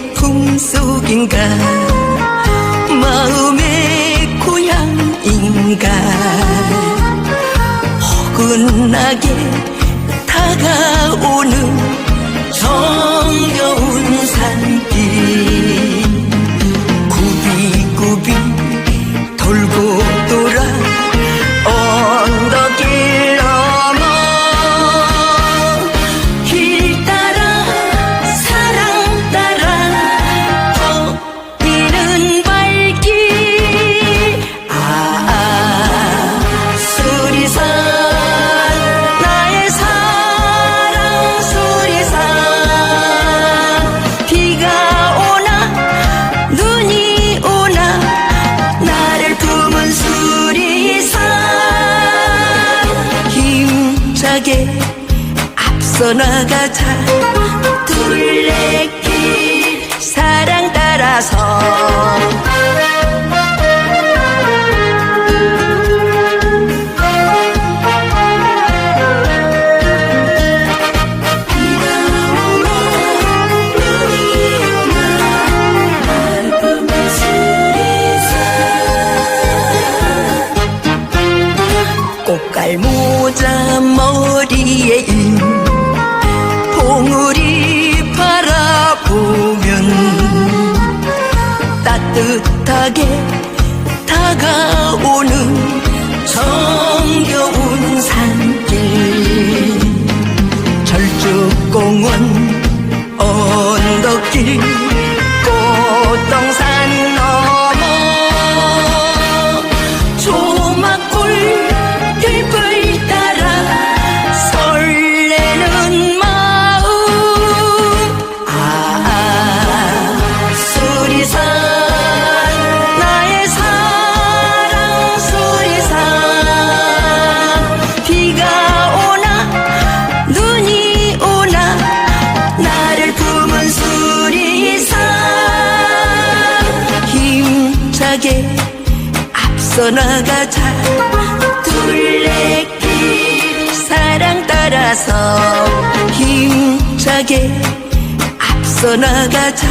내 품속인가? 마음의 고향인가? 허근하게 다가오는 정겨운 산길. 앞서 나가자. 둘레길 사랑 따라서. 꽃갈 모 따뜻하게 다가오는 정겨운 산길. 절쭉공원 언덕길 힘차게 앞서 나가자. 둘레길 사랑 따라서 힘차게 앞서 나가자